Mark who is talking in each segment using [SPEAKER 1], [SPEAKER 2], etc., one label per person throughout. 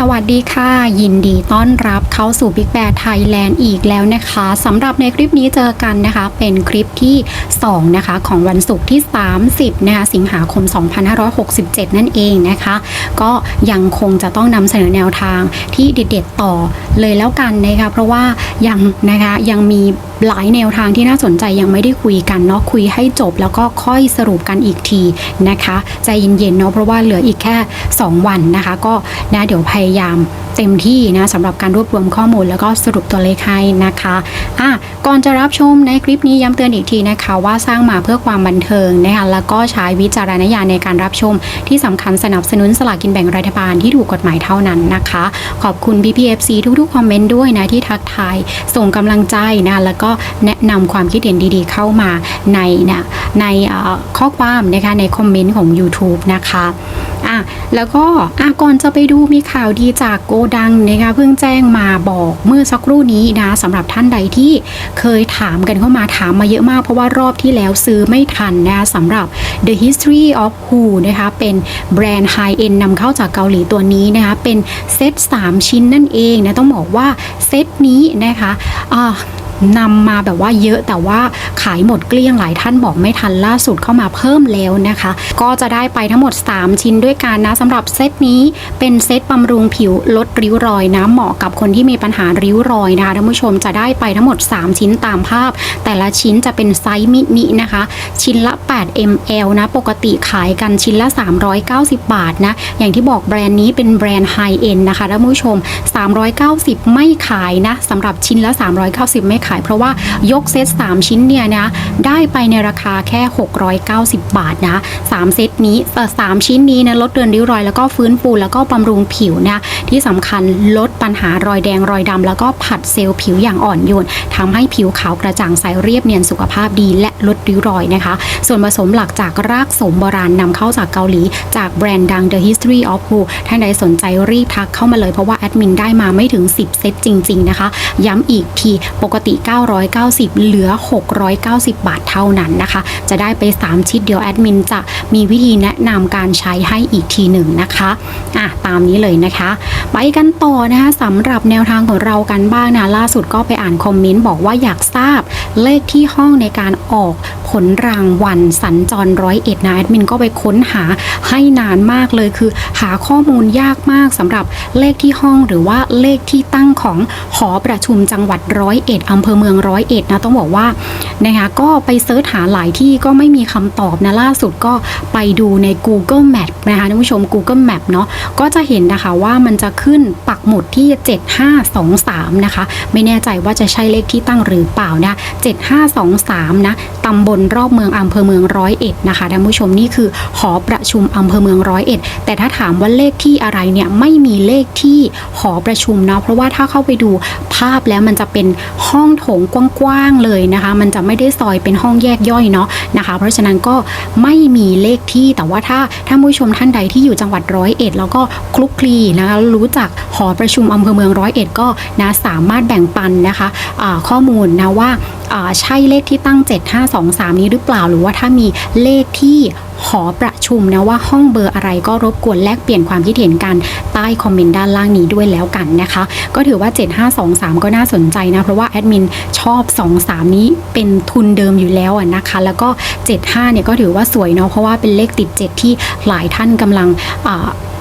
[SPEAKER 1] สวัสดีค่ะ ยินดีต้อนรับเข้าสู่ Big b a r Thailand อีกแล้วนะคะสำหรับในคลิปนี้เจอกันนะคะ เป็นคลิปที่ 2 นะคะ ของวันศุกร์ที่ 30 นะคะ สิงหาคม 2567 นั่นเองนะคะ ก็ยังคงจะต้องนำเสนอแนวทางที่เด็ดๆต่อเลยแล้วกันนะคะ เพราะว่ายังนะคะยังมีหลายแนวทางที่น่าสนใจยังไม่ได้คุยกันเนาะคุยให้จบแล้วก็ค่อยสรุปกันอีกทีนะคะ ใจเย็นๆเนาะเพราะว่าเหลืออีกแค่ 2 วันนะคะ ก็นะเดี๋ยวพยยายามเต็มที่นะสำหรับการรวบรวมข้อมูลแล้วก็สรุปตัวเลขให้นะคะอะก่อนจะรับชมในคลิปนี้ย้ำเตือนอีกทีนะคะ ว่าสร้างมาเพื่อความบันเทิงนะคะแล้วก็ใช้วิจารณญาณในการรับชม ที่สำคัญสนับสนุนสลากกินแบ่งรัฐบาลที่ถูกกฎหมายเท่านั้นนะคะ ขอบคุณ BPFC ทุกๆคอมเมนต์ด้วยนะที่ทักทายส่งกำลังใจนะแล้วก็แนะนำความคิดเห็นดีๆ เข้ามาในนะในข้อความนะคะในคอมเมนต์ของ YouTube นะคะ อะแล้วก็อะก่อนจะไปดูมีข่าวดีจากโกดังนะคะเพิ่งแจ้งมาบอกเมื่อสักครู่นี้นะสำหรับท่านใดที่เคยถามกันเข้ามาถามมาเยอะมาก เพราะว่ารอบที่แล้วซื้อไม่ทันนะสำหรับ The History of Who นะคะเป็นแบรนด์ไฮเอ็นนำเข้าจากเกาหลีตัวนี้นะคะเป็นเซต3 ชิ้นนั่นเองนะต้องบอกว่าเซตนี้นะคะอ่า นำมาแบบว่าเยอะแต่ว่าขายหมดเกลี้ยงหลายท่านบอกไม่ทันล่าสุดเข้ามาเพิ่มแล้วนะคะ ก็จะได้ไปทั้งหมด 3 ชิ้นด้วยกันนะสำหรับเซตนี้เป็นเซตบำรุงผิวลดริ้วรอยนะเหมาะกับคนที่มีปัญหาริ้วรอยนะคะท่านผู้ชมจะได้ไปทั้งหมด 3 ชิ้นตามภาพ แต่ละชิ้นจะเป็นไซส์มินินะคะ ชิ้นละ 8 ml นะปกติขายกันชิ้นละ 390 บาทนะอย่างที่บอกแบรนด์นี้เป็นแบรนด์ไฮเอ็นนะคะท่านผู้ชม 390 ไม่ขายนะสำหรับชิ้นละ 390 ไม่ขาย เพราะว่ายกเซต3 ชิ้นเนี่ยนะได้ไปในราคาแค่ 690 บาทนะ3เซต นี้เอ่อ3ชิ้นนี้นะลดเลือนริ้วรอยแล้วก็ฟื้นฟูแล้วก็บำรุงผิวนะที่สำคัญลดปัญหารอยแดงรอยดำแล้วก็ผัดเซลล์ผิวอย่างอ่อนโยนทำให้ผิวขาวกระจ่างใสเรียบเนียนสุขภาพดี และลดริ้วรอยนะคะ ส่วนผสมหลักจากรากสมโบราณนำเข้าจากเกาหลี จากแบรนด์ดัง The History of Who ท่านใดสนใจรีบทักเข้ามาเลยเพราะว่าแอดมินได้มาไม่ถึง 10 เซตจริง ๆ นะคะ ย้ำอีกทีปกติ 990 เหลือ 690 บาทเท่านั้นนะคะ จะได้ไป 3 ชิ้นเดียวแอดมินจะมีวิธีแนะนำการใช้ให้อีกทีหนึ่งนะคะอะตามนี้เลยนะคะ ไปกันต่อนะคะสำหรับแนวทางของเรากันบ้างนะล่าสุดก็ไปอ่านคอมเมนต์บอกว่าอยากทราบเลขที่ห้องในการออก ลรางวัลสัญจรร้อยเอ็ดนะแอดมินก็ไปค้นหาให้นานมากเลยคือ หาข้อมูลยากมากสำหรับเลขที่ห้องหรือว่าเลขที่ตั้งของหอประชุมจังหวัดร้อยเอ็ดอำเภอเมืองร้อยเอ็ดนะต้องบอกว่านะคะก็ไปเซิร์ชหาหลายที่ก็ไม่มีคำตอบนะล่าสุดก็ไปดูใน Google Map นะคะท่านผู้ชม Google Map เนาะก็จะเห็นนะคะว่ามันจะขึ้นปักหมุดที่ 7523 นะคะ ไม่แน่ใจว่าจะใช่เลขที่ตั้งหรือเปล่านะ 7523 นะตำบลรอบเมืองอำเภอเมืองร้อยเอ็ดนะคะท่านผู้ชมนี่คือหอประชุมอำเภอเมืองร้อยเอ็ดแต่ถ้าถามว่าเลขที่อะไรเนี่ยไม่มีเลขที่หอประชุมเนาะเพราะว่าถ้าเข้าไปดูภาพแล้วมันจะเป็นห้องโถงกว้างๆเลยนะคะ มันจะไม่ได้ซอยเป็นห้องแยกย่อยเนาะนะคะ เพราะฉะนั้นก็ไม่มีเลขที่แต่ว่าถ้าท่านผู้ชมท่านใดที่อยู่จังหวัดร้อยเอ็ดแล้วก็คลุกคลีนะคะรู้จักหอประชุมอำเภอเมืองร้อยเอ็ดก็นะสามารถแบ่งปันนะคะอ่าข้อมูลนะว่าใช่เลขที่ตั้ง 7523 นี้หรือเปล่าหรือว่าถ้ามีเลขที่หอประชุมนะว่าห้องเบอร์อะไรก็รบกวนแลกเปลี่ยนความคิดเห็นกันใต้คอมเมนต์ด้านล่างนี้ด้วยแล้วกันนะคะ ก็ถือว่า 7523 ก็น่าสนใจนะ เพราะว่าแอดมินชอบ 23 นี้เป็นทุนเดิมอยู่แล้วนะคะ แล้วก็ 75 เนี่ยก็ถือว่าสวยเนาะเพราะว่าเป็นเลขติด 7 ที่หลายท่านกำลัง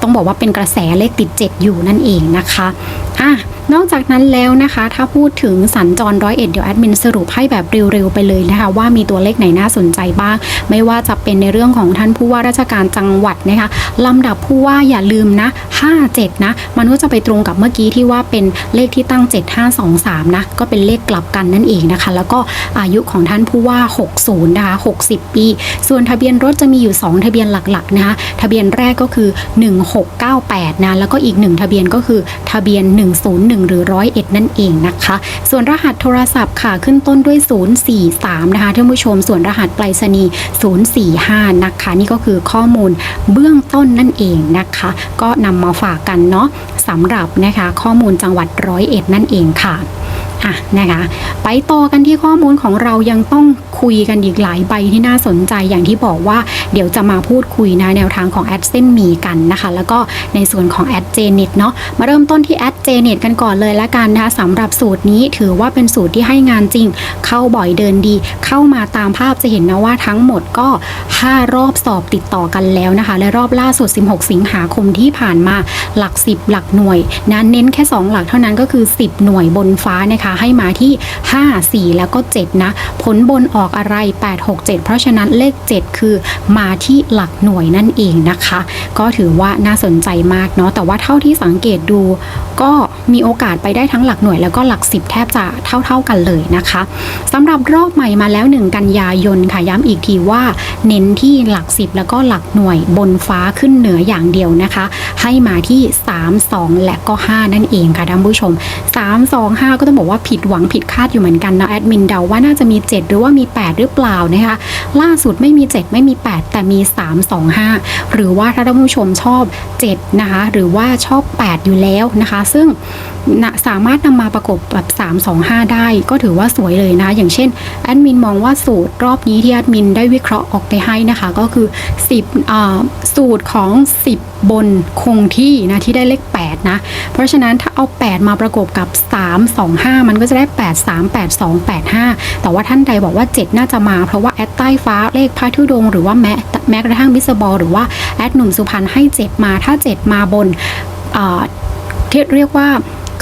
[SPEAKER 1] ต้องบอกว่าเป็นกระแสเลขติด 7 อยู่นั่นเองนะคะอะ นอกจากนั้นแล้วนะคะ ถ้าพูดถึงสัญจรร้อยเอ็ดเดี๋ยวแอดมินสรุปให้แบบเร็วๆไปเลยนะคะว่ามีตัวเลขไหนน่าสนใจบ้าง ไม่ว่าจะเป็นในเรื่องของท่านผู้ว่าราชการจังหวัดนะคะลำดับผู้ว่าอย่าลืมนะ 57 นะ มันก็จะไปตรงกับเมื่อกี้ที่ว่าเป็นเลขที่ตั้ง 7523 นะ ก็เป็นเลขกลับกันนั่นเองนะคะ แล้วก็อายุของท่านผู้ว่า 60 นะคะ 60 ปี ส่วนทะเบียนรถจะมีอยู่ 2 ทะเบียนหลักๆนะคะทะเบียนแรกก็คือ 1698 นะ แล้วก็อีก 1 ทะเบียนก็คือทะเบียน 101หรือ 101 นั่นเองนะคะ ส่วนรหัสโทรศัพท์ค่ะขึ้นต้นด้วย 043 นะคะท่านผู้ชม ส่วนรหัสไปรษณีย์045 นะคะ นี่ก็คือข้อมูลเบื้องต้นนั่นเองนะคะ ก็นำมาฝากกันเนาะสำหรับนะคะข้อมูลจังหวัดร้อยเอ็ดนั่นเองค่ะ อะนะคะ ไปต่อกันที่ข้อมูลของเรายังต้องคุยกันอีกหลายใบที่น่าสนใจอย่างที่บอกว่าเดี๋ยวจะมาพูดคุยนะแนวทางของแอดเส้นหมีกันนะคะ แล้วก็ในส่วนของแอดเจเน็ตเนาะมาเริ่มต้นที่แอดเจเน็ตกันก่อนเลยละกันนะคะสำหรับสูตรนี้ถือว่าเป็นสูตรที่ให้งานจริง เข้าบ่อยเดินดี เข้ามาตามภาพจะเห็นนะว่าทั้งหมดก็ 5 รอบสอบติดต่อกันแล้วนะคะ และรอบล่าสุด 16 สิงหาคมที่ผ่านมาหลัก 10 หลักหน่วยนะเน้นแค่ 2 หลักเท่านั้นก็คือ 10 หน่วยบนฟ้านะคะให้มาที่ 5 4 แล้วก็ 7 นะ ผลบนออกอะไร 8 6 7 เพราะฉะนั้นเลข 7 คือมาที่หลักหน่วยนั่นเองนะคะ ก็ถือว่าน่าสนใจมากเนาะแต่ว่าเท่าที่สังเกตดู ก็มีโอกาสไปได้ทั้งหลักหน่วยแล้วก็หลัก 10 แทบจะเท่า ๆกันเลยนะคะสำหรับรอบใหม่มาแล้ว 1 กันยายนค่ะย้ำอีกทีว่า เน้นที่หลัก 10 แล้วก็หลักหน่วยบนฟ้าขึ้นเหนืออย่างเดียวนะคะ ให้มาที่ 3 2 และก็ 5 นั่นเองค่ะท่านผู้ชม 3 2 5 ก็ต้องบอกว่าว่าผิดหวังผิดคาดอยู่เหมือนกันนะแอดมินเดาว่าน่าจะมี 7 หรือว่ามี 8 หรือเปล่านะคะล่าสุดไม่มี 7 ไม่มี 8 แต่มี 3 2 5 หรือว่าถ้าท่านผู้ชมชอบ 7 นะคะ หรือว่าชอบ 8 อยู่แล้วนะคะ ซึ่ง นะสามารถนำมาประกบแบบ 3 2 5 ได้ก็ถือว่าสวยเลยนะ อย่างเช่นแอดมินมองว่าสูตรรอบนี้ที่แอดมินได้วิเคราะห์ออกไปให้นะคะ ก็คือ10อสูตรของ 10 บนคงที่นะที่ได้เลข 8 นะ เพราะฉะนั้นถ้าเอา 8 มาประกบกับ 3 2 5 มันก็จะได้ 8 3 8 2 8 5 แต่ว่าท่านใดบอกว่า 7 น่าจะมา เพราะว่าแอดใต้ฟ้าเลขพระธุดง หรือว่าแม้แม้กระทั่งบิสบอลหรือว่าแอดหนุ่มสุพรรณให้ 7 มาถ้า 7 มาบนอ่าที่เรียกว่า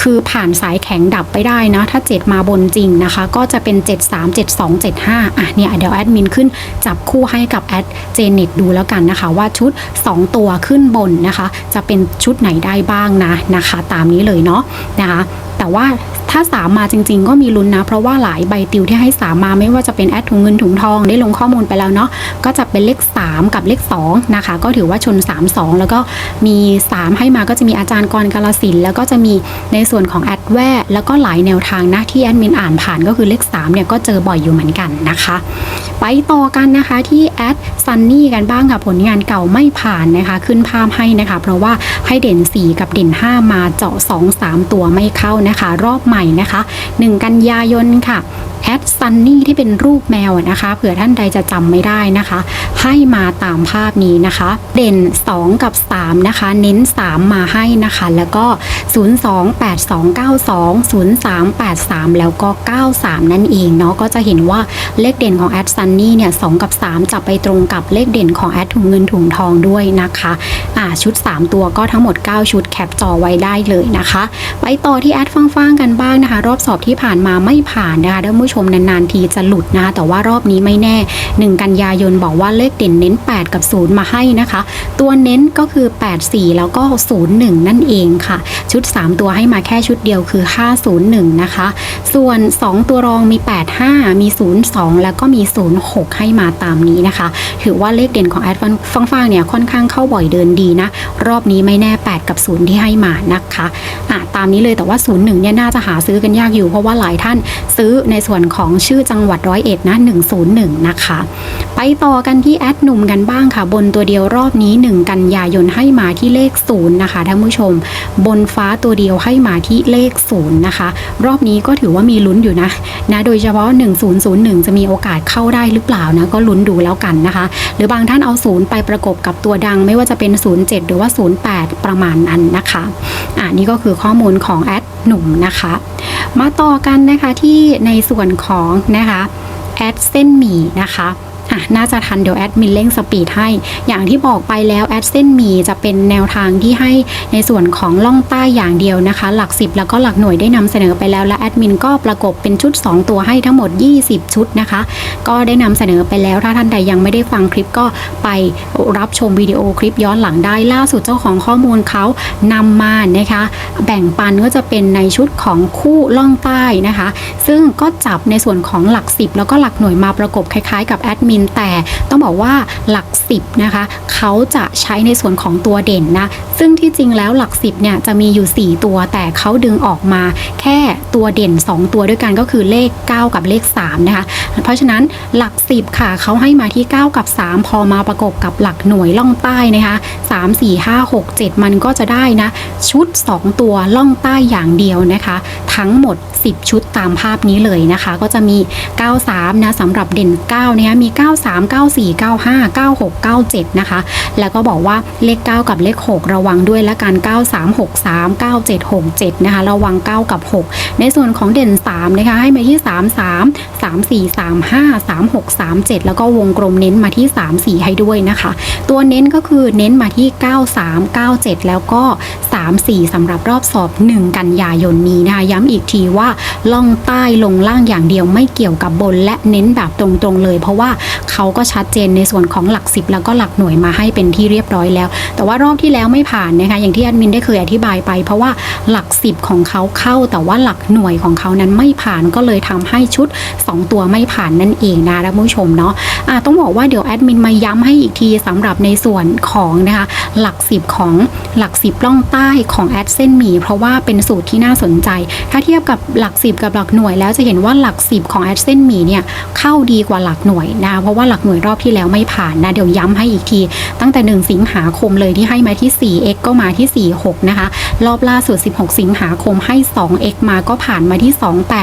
[SPEAKER 1] คือผ่านสายแข็งดับไปได้นะ ถ้า 7 มาบนจริงนะคะ ก็จะเป็น 7 3 7 2 7 5 อะเนี่ยเดี๋ยวแอดมินขึ้นจับคู่ให้กับแอดเจเน็ตดูแล้วกันนะคะ ว่าชุด 2 ตัวขึ้นบนนะคะ จะเป็นชุดไหนได้บ้างนะนะคะ ตามนี้เลยเนาะนะคะ แต่ว่า ถ้า3มมาจริง ๆ ก็มีลุ้นนะ เพราะว่าหลายใบติวที่ให้3มมาไม่ว่าจะเป็นแอดถุงเงินถุงทองได้ลงข้อมูลไปแล้วเนาะก็จะเป็นเลข 3 กับเลข2นะคะก็ถือว่าชน 3 2 แล้วก็มี 3 ให้มาก็จะมีอาจารย์กรกาลสินแล้วก็จะมีในส่วนของแอดแวร์แล้วก็หลายแนวทางนะที่แอดมินอ่านผ่านก็คือเลข3เนี่ยก็เจอบ่อยอยู่เหมือนกันนะคะ ไปต่อกันนะคะที่แอดซันนี่กันบ้างค่ะผลงานเก่าไม่ผ่านนะคะ ขึ้นภาพให้นะคะ เพราะว่าให้เด่น 4 กับเด่น 5 มาเจาะ 2 3 ตัวไม่เข้านะคะ รอบใหม่นะคะ 1 กันยายนค่ะแอดซันนี่ที่เป็นรูปแมวนะคะเผื่อท่านใดจะจำไม่ได้นะคะ ให้มาตามภาพนี้นะคะ เด่น 2 กับ 3 นะคะ เน้น 3 มาให้นะคะ แล้วก็ 028292 0383 แล้วก็ 93 นั่นเองเนาะก็จะเห็นว่าเลขเด่นของแอดซันนี่เนี่ย2กับ 3 จะไปตรงกับเลขเด่นของแอดถุงเงินถุงทองด้วยนะคะอ่าชุด 3 ตัวก็ทั้งหมด 9 ชุดแคปจอไว้ได้เลยนะคะ ไปต่อที่แอดฟังๆกันบ้างนะคะ รอบสอบที่ผ่านมาไม่ผ่านนะคะท่านผู้ชมนานๆทีจะหลุดนะคะแต่ว่ารอบนี้ไม่แน่ 1 กันยายนบอกว่าเลขเด่นเน้น 8 กับ 0 มาให้นะคะ ตัวเน้นก็คือ 84 แล้วก็ 01 นั่นเองค่ะ ชุด 3 ตัวให้มาแค่ชุดเดียวคือ 501 นะคะ ส่วน 2 ตัวรองมี 85 มี 02 แล้วก็มี 06 ให้มาตามนี้นะคะ ถือว่าเลขเด่นของแอดฟังฟังๆเนี่ยค่อนข้างเข้าบ่อยเดินดีนะ รอบนี้ไม่แน่ 8 กับ 0 ที่ให้มานะคะอะตามนี้เลยแต่ว่า 01 เนี่ยน่าจะหาซื้อกันยากอยู่ เพราะว่าหลายท่านซื้อในส่วนของชื่อจังหวัดร้อยเอ็ดนะ101 นะคะ ไปต่อกันที่แอดหนุ่มกันบ้างค่ะ บนตัวเดียวรอบนี้ 1 กันยายนให้มาที่เลข0นะคะท่านผู้ชม บนฟ้าตัวเดียวให้มาที่เลข0นะคะ รอบนี้ก็ถือว่ามีลุ้นอยู่นะนะ โดยเฉพาะ 1001 จะมีโอกาสเข้าได้หรือเปล่านะก็ลุ้นดูแล้วกันนะคะ หรือบางท่านเอา0ไปประกบกับตัวดังไม่ว่าจะเป็น 07 หรือว่า 08 ประมาณนั้นนะคะอ่านี่ก็คือข้อมูลของแอดหนุ่มนะคะมาต่อกันนะคะที่ในส่วนของนะคะแอดเส้นหมี่นะคะ อะน่าจะทันเดี๋ยวแอดมินเร่งสปีดให้ อย่างที่บอกไปแล้วแอดเส้นหมีจะเป็นแนวทางที่ให้ในส่วนของล่องใต้อย่างเดียวนะคะ หลัก 10 แล้วก็หลักหน่วยได้นำเสนอไปแล้วและแอดมินก็ประกบเป็นชุด 2 ตัวให้ทั้งหมด 20 ชุดนะคะ ก็ได้นำเสนอไปแล้วถ้าท่านใดยังไม่ได้ฟังคลิปก็ไปรับชมวิดีโอคลิปย้อนหลังได้ล่าสุดเจ้าของข้อมูลเขานำมานะคะ แบ่งปันก็จะเป็นในชุดของคู่ล่องใต้นะคะ ซึ่งก็จับในส่วนของหลัก 10 แล้วก็หลักหน่วยมาประกบคล้ายๆ กับแอดมินแต่ต้องบอกว่าหลักสิบนะคะเขาจะใช้ในส่วนของตัวเด่นนะ ซึ่งที่จริงแล้วหลักสิบเนี่ยจะมีอยู่ 4 ตัว แต่เขาดึงออกมาแค่ตัวเด่น 2 ตัวด้วยกันก็คือเลข 9 กับเลข3นะคะเพราะฉะนั้นหลัก 10 ค่ะเขาให้มาที่ 9 กับ 3 พอมาประกบกับหลักหน่วยล่องใต้นะคะ3 4 5 6 7 มันก็จะได้นะ ชุด 2 ตัวล่องใต้อย่างเดียวนะคะ ทั้งหมด 10 ชุดตามภาพนี้เลยนะคะ ก็จะมี 93 นะสำหรับเด่น9นะคะมี 93 94 95 96 97 นะคะ แล้วก็บอกว่าเลข 9 กับเลข 6 ระวังด้วยและการ9363 9767 นะคะ ระวัง 9 กับ 6 ในส่วนของเด่น 3 นะคะ ให้มาที่ 33 34 35 36 37 แล้วก็วงกลมเน้นมาที่ 34 ให้ด้วยนะคะ ตัวเน้นก็คือเน้นมาที่ 93 97 แล้วก็ 34สำหรับรอบสอบ 1 กันยายนนี้นะคะ ย้ำอีกทีว่าล่องใต้ลงล่างอย่างเดียวไม่เกี่ยวกับบน และเน้นแบบตรงๆเลย เพราะว่าเขาก็ชัดเจนในส่วนของหลัก10แล้วก็หลักหน่วยมาให้เป็นที่เรียบร้อยแล้ว แต่ว่ารอบที่แล้วไม่ผ่านนะคะอย่างที่แอดมินได้เคยอธิบายไป เพราะว่าหลัก10ของเขาเข้า แต่ว่าหลักหน่วยของเขานั้นไม่ผ่านก็เลยทำให้ชุด 2 ตัวไม่ผ่านนั่นเองนะท่านผู้ชมเนาะะต้องบอกว่าเดี๋ยวแอดมินมาย้ำให้อีกทีสำหรับในส่วนของนะคะหลัก10ของหลัก10ล่องใต้ของแอดเส้นหมี่เพราะว่าเป็นสูตรที่น่าสนใจ ถ้าเทียบกับหลัก 10 กับหลักหน่วย แล้วจะเห็นว่าหลัก 10 ของแอดเส้นหมีเนี่ยเข้าดีกว่าหลักหน่วยนะเพราะว่าหลักหน่วยรอบที่แล้วไม่ผ่านนะเดี๋ยวย้ำให้อีกที ตั้งแต่ 1 สิงหาคมเลยที่ให้มาที่ 4x ก็มาที่ 46 นะคะ รอบล่าสุด 16 สิงหาคมให้ 2x มาก็ผ่านมาที่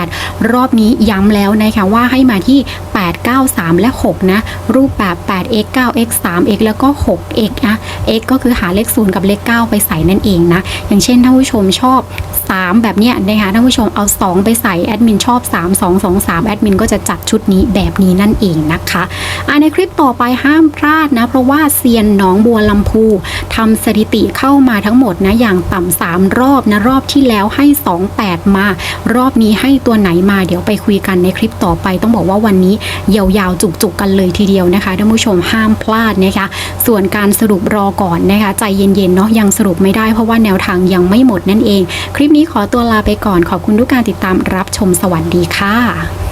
[SPEAKER 1] 28 รอบนี้ย้ำแล้วนะคะว่าให้มาที่ 8 9 3 และ 6 นะ รูปแบบ 8x 9x 3x แล้วก็ 6x นะ x ก็คือหาเลข0กับเลข 9 ไปใส่นั่นเองนะ อย่างเช่นท่านผู้ชมชอบ 3 แบบเนี้ยนะคะท่านผู้ชมเอา 2ไปใส่แอดมินชอบ 3 2 2 3แอดมินก็จะจัดชุดนี้แบบนี้นั่นเองนะคะอะในคลิปต่อไปห้ามพลาดนะ เพราะว่าเซียนหน้องบัวลำพูทำสถิติเข้ามาทั้งหมดนะอย่างต่ำสามรอบนะรอบที่แล้วให้ 28 มา รอบนี้ให้ตัวไหนมาเดี๋ยวไปคุยกันในคลิปต่อไป ต้องบอกว่าวันนี้ยาวๆจุกๆกันเลยทีเดียวนะคะท่านผู้ชมห้ามพลาดนะคะ ส่วนการสรุปรอก่อนนะคะใจเย็นๆเนาะยังสรุปไม่ได้เพราะว่าแนวทางยังไม่หมดนั่นเอง คลิปนี้ขอตัวลาไปก่อนขอบคุณทุกการติดตามรับชมสวัสดีค่ะ